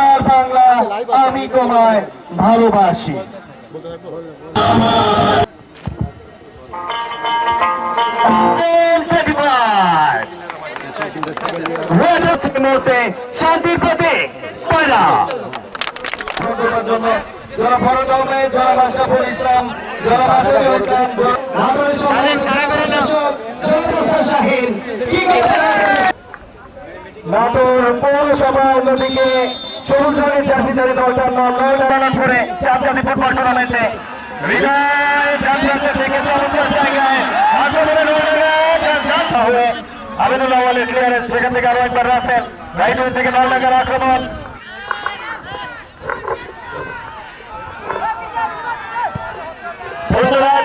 আমার বাংলা আমি তোমায় ভালোবাসি। মুহূর্তে শান্তির প্রতীক পয়লা যারা ফরজ ইসলাম ইসলাম নাটোর পৌরসভা অন্যদিকে সবুজ রঙের চাষি চালিত দলটার নাম নয়ন করে চারজাতি ফুটবল টুর্নামেন্টে সেখান থেকে আরও একবার রাসেল রাইট উইং থেকে টাকার আক্রমণ। ধন্যবাদ।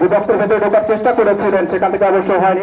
বিপক্ষের ভেতরে ঢোকার চেষ্টা করেছিলেন সেখান থেকে অবশ্য হয়নি।